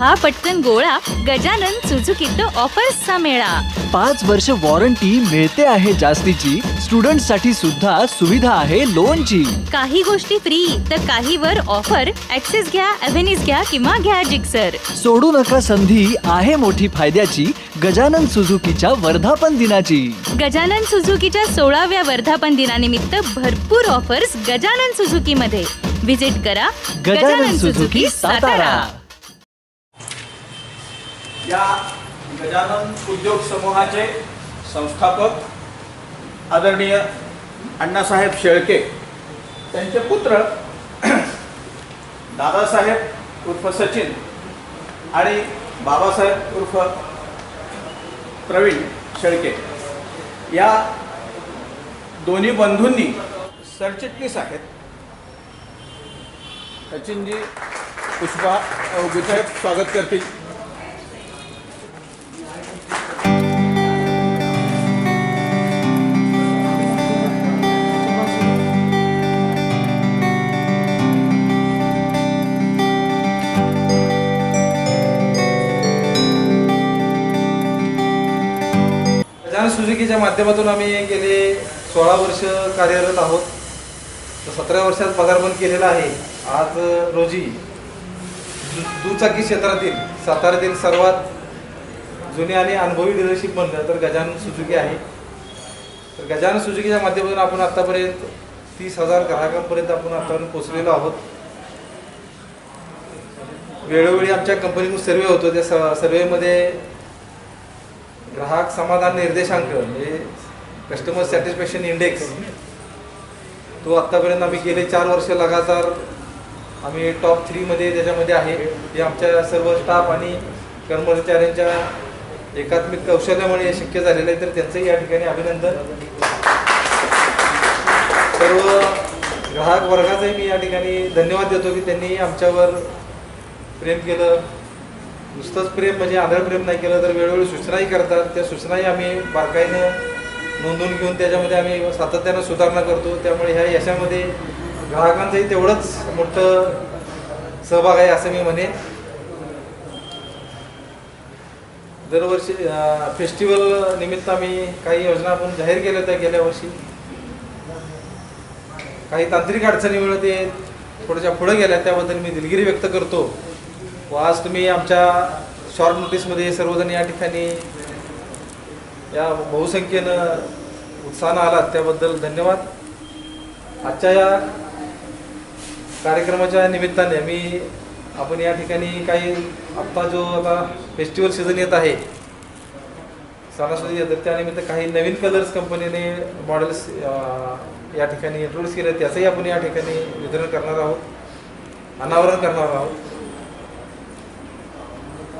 हा पटकन गोळा गजानन सुझुकीत ऑफर्सचा मेळा. पाच वर्ष वॉरंटी मिळते आहे जास्तीची. स्टुडंटसाठी सुद्धा सुविधा आहे लोनची. काही गोष्टी फ्री तर काहीवर ऑफर. ऍक्सेस घ्या अव्हेनिस घ्या किंवा घ्या जिक्सर सोडू नका संधी आहे मोठी फायद्याची. गजानन सुझुकीच्या वर्धापन दिनाची. गजानन सुझुकीच्या सोळाव्या वर्धापन दिनानिमित्त भरपूर ऑफर्स गजानन सुझुकी मध्ये विजिट करा गजानन सुझुकी सातारा. या गजानन उद्योग समूहाचे संस्थापक आदरणीय अण्णासाहेब शेळके त्यांचे पुत्र दादासाहेब उर्फ सचिन आणि बाबासाहेब उर्फ प्रवीण शेळके. या दोन्ही बंधूंनी सरचिटणीस आहेत. सचिनजी पुष्पा गुसाहेब स्वागत करतील. सुजुकीच्या माध्यमातून आम्ही गेले सोळा वर्ष कार्यरत आहोत. तर सतरा वर्षात पदार्पण केलेला आहे. आज रोजी दु दुचाकी क्षेत्रातील साताऱ्यातील सर्वात जुने आणि अनुभवी डीलरशिप म्हणलं तर गजानन सुजुकी आहे. तर गजानन सुजुकीच्या माध्यमातून आपण आत्तापर्यंत तीस हजार ग्राहकांपर्यंत आपण आतापर्यंत पोचलेलो आहोत. वेळोवेळी आमच्या कंपनीतून सर्वे होतो. त्या स सर्वेमध्ये ग्राहक समाधान निर्देशांक म्हणजे कस्टमर सॅटिस्फॅक्शन इंडेक्स तो आत्तापर्यंत आम्ही गेले चार वर्ष लगातार आम्ही टॉप थ्रीमध्ये त्याच्यामध्ये आहे जे आमच्या सर्व स्टाफ आणि कर्मचाऱ्यांच्या एकात्मिक कौशल्यामुळे हे शक्य झालेलं आहे तर त्यांचंही या ठिकाणी अभिनंदन. सर्व ग्राहक वर्गाचाही मी या ठिकाणी धन्यवाद देतो की त्यांनी आमच्यावर प्रेम केलं. नुसतंच प्रेम म्हणजे आदर प्रेम नाही केलं तर वेळोवेळी सूचनाही करतात. त्या सूचनाही आम्ही बारकाईनं नोंदवून घेऊन त्याच्यामध्ये आम्ही सातत्यानं सुधारणा करतो. त्यामुळे ह्या यशामध्ये ग्राहकांचंही तेवढंच मोठं सहभाग आहे असं मी म्हणेन. दरवर्षी फेस्टिवल निमित्त आम्ही काही योजना आपण जाहीर केल्या होत्या गेल्या वर्षी. काही तांत्रिक अडचणीमुळे ते थोड्याशा पुढे गेल्या. त्याबद्दल मी दिलगिरी व्यक्त करतो. व आज तुम्ही आमच्या शॉर्ट नोटीसमध्ये सर्वजण या ठिकाणी या बहुसंख्येनं उत्साहानं आलात त्याबद्दल धन्यवाद. आजच्या या कार्यक्रमाच्या निमित्ताने मी आपण या ठिकाणी काही आत्ता जो आता फेस्टिवल सीझन येत आहे सणासुदी येतात त्यानिमित्त काही नवीन कलर्स कंपनीने मॉडेल्स या ठिकाणी इंट्रोड्यूस केले त्याचंही आपण या ठिकाणी वितरण करणार आहोत अनावरण करणार आहोत.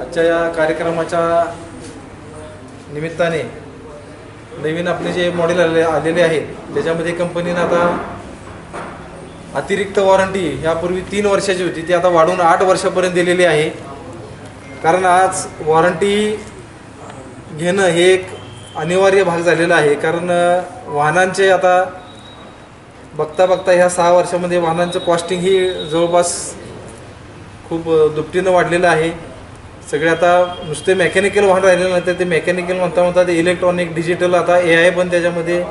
आजच्या या कार्यक्रमाच्या निमित्ताने नवीन आपले जे मॉडेल आले आलेले आहेत त्याच्यामध्ये कंपनीनं आता अतिरिक्त वॉरंटी यापूर्वी तीन वर्षाची होती ती आता वाढवून आठ वर्षापर्यंत दिलेली आहे. कारण आज वॉरंटी घेणं हे एक अनिवार्य भाग झालेला आहे. कारण वाहनांचे आता बघता बघता ह्या सहा वर्षामध्ये वाहनांचं कॉस्टिंग ही जवळपास खूप दुपटीनं वाढलेलं आहे. सगळे आता नुसते मेकॅनिकल वाहन राहिलेलं नाही तर ते मेकॅनिकल म्हणता म्हणता ते इलेक्ट्रॉनिक डिजिटल आता ए आय पण त्याच्यामध्ये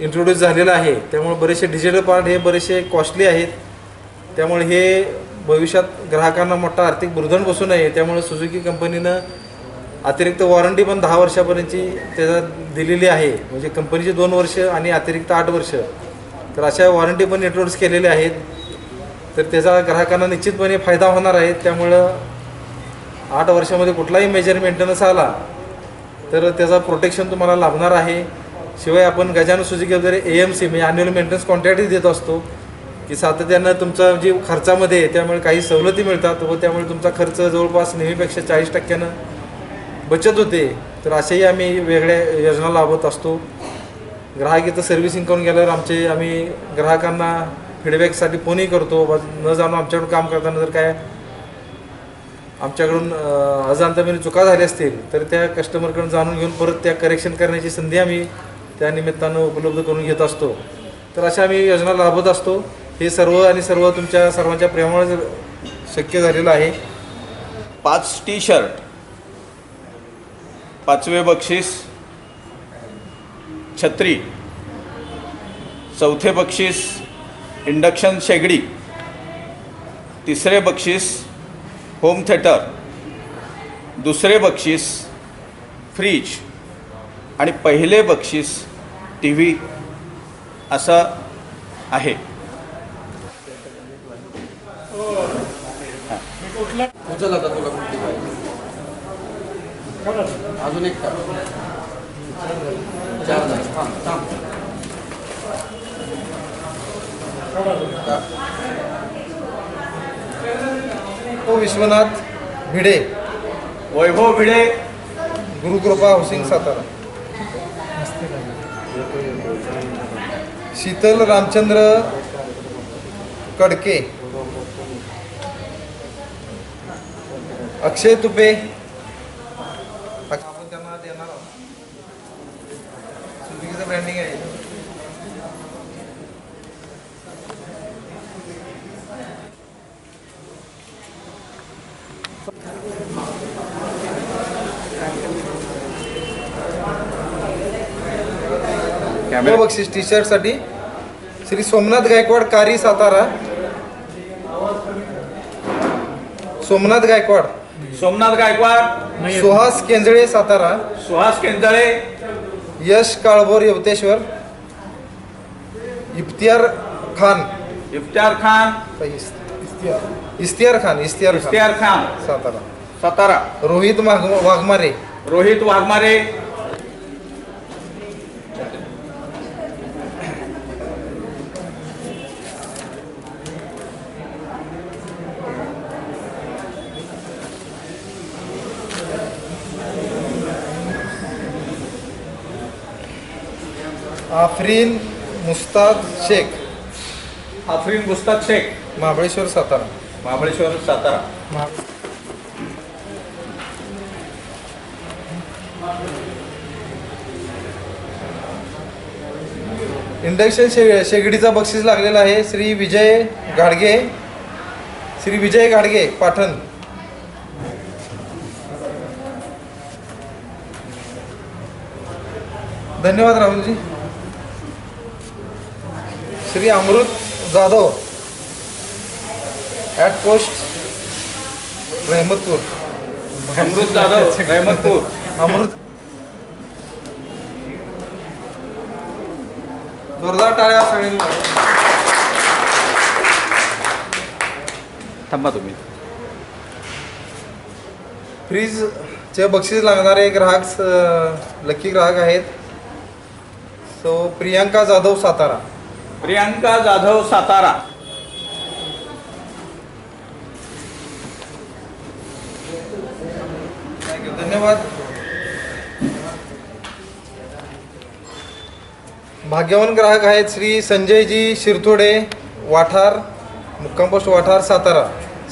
इंट्रोड्यूस झालेलं आहे. त्यामुळे बरेचसे डिजिटल पार्ट हे बरेचसे कॉस्टली आहेत. त्यामुळे हे भविष्यात ग्राहकांना मोठा आर्थिक बुरधण बसू नये. त्यामुळे सुझुकी कंपनीनं अतिरिक्त वॉरंटी पण दहा वर्षापर्यंतची त्याच्यात दिलेली आहे. म्हणजे कंपनीची दोन वर्ष आणि अतिरिक्त आठ वर्ष. तर अशा वॉरंटी पण इंट्रोड्यूस केलेल्या आहेत. तर त्याचा ग्राहकांना निश्चितपणे फायदा होणार आहे. त्यामुळं आठ वर्षामध्ये कुठलाही मेजर मेंटेनन्स आला तर त्याचा प्रोटेक्शन तुम्हाला लाभणार आहे. शिवाय आपण गजानन सुझुकी वगैरे ए एम सी म्हणजे अन्युअल मेंटेनन्स कॉन्ट्रॅक्टही देत असतो की सातत्यानं तुमचा जी खर्चामध्ये आहे त्यामुळे काही सवलती मिळतात व त्यामुळे तुमचा खर्च जवळपास नेहमीपेक्षा चाळीस टक्क्यानं बचत होते. तर असेही आम्ही वेगळ्या योजना लाभत असतो. ग्राहक इथं सर्व्हिसिंग करून गेल्यावर आमचे आम्ही ग्राहकांना फीडबॅकसाठी फोनही करतो. न जाणून आमच्याकडून काम करताना जर काय आमच्याकडून अ, चुका झाल्या असतील तर त्या कस्टमरकडून जाणून घेऊन परत त्या करेक्शन करण्याची संधी आम्ही त्या निमित्तानं उपलब्ध करून घेत असतो. तर अशा आम्ही योजना लाभत असतो. हे सर्व आणि सर्व तुमच्या सर्वांच्या प्रेमामुळे शक्य झालेलं आहे. पाच टी शर्ट पाचवे बक्षीस छत्री चौथे बक्षीस इंडक्शन शेगडी तिसरे बक्षीस होम थेटर दुसरे बक्षीस फ्रीज आणि पहिले बक्षीस टी व्ही असं आहे. उचल आता तुला कुठली पाहिजे अजून एक का चार थांब थांब. का? विश्वनाथ भिडे वैभव भिडे गुरुकृपा हाऊसिंग सातारा शीतल रामचंद्र कडके अक्षय तुपे आपण त्यांना देणार आहोत ब्रँडिंग आहे कॅमेरा बक्षीस टी शर्टसाठी. श्री सोमनाथ गायकवाड कारी सातारा. सोमनाथ गायकवाड. सोमनाथ गायकवाड. सुहास केंजळे सातारा. सुहास केंदळे यश काळभोर यवतेश्वर. इफ्तियार खान. इफ्तियार खान. इस्तियार खान इस्तियार खान. इफ्तियार खान. सातारा. सातारा. रोहित वाघ- वाघमारे. रोहित वाघमारे. आफरीन मुस्ताद शेख. आफरीन मुस्ताद शेख. महाबळेश्वर सातारा. महाबळेश्वर सातारा. इंडक्शन शे शेगडीचा बक्षीस लागलेला आहे श्री विजय घाडगे. श्री विजय घाडगे पाटण धन्यवाद Rahulji. Shri Amrut Jadhav. At post Rahmatpur Amrut Jadhav Rahmatpur Amrut. जोरदार टाळ्या सगळ्यांना थांबा तुम्ही. फ्रीजचे बक्षीस लागणारे ग्राहक लकी ग्राहक आहेत. सो प्रियांका जाधव सातारा. प्रियांका जाधव सातारा. धन्यवाद. भाग्यवान ग्राहक आहेत श्री संजयजी शिरतोडे वाठार मुक्काम पोस्ट वाठार सातारा.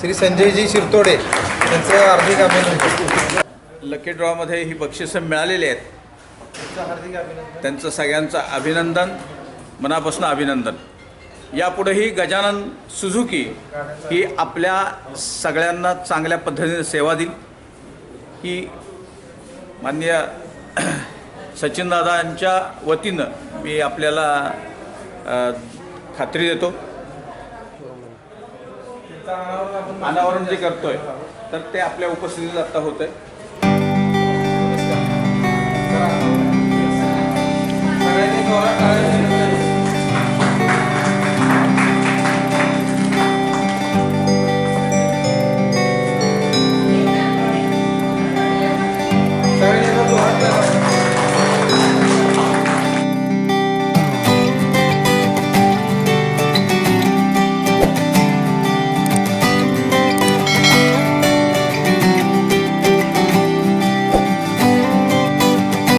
श्री संजयजी शिरतोडे त्यांचं हार्दिक अभिनंदन. लकी ड्रॉमध्ये ही बक्षिसं मिळालेली आहेत. त्यांचं हार्दिक अभिनंदन. त्यांचं सगळ्यांचं अभिनंदन मनापासून अभिनंदन. यापुढेही गजानन सुझुकी ही आपल्या सगळ्यांना चांगल्या पद्धतीने सेवा देईल. ही माननीय सचिनदादांच्या वतीनं मी आपल्याला खात्री देतो. अनावरण जे करतोय तर ते आपल्या उपस्थितीत आत्ता होतंय. सगळ्यांनी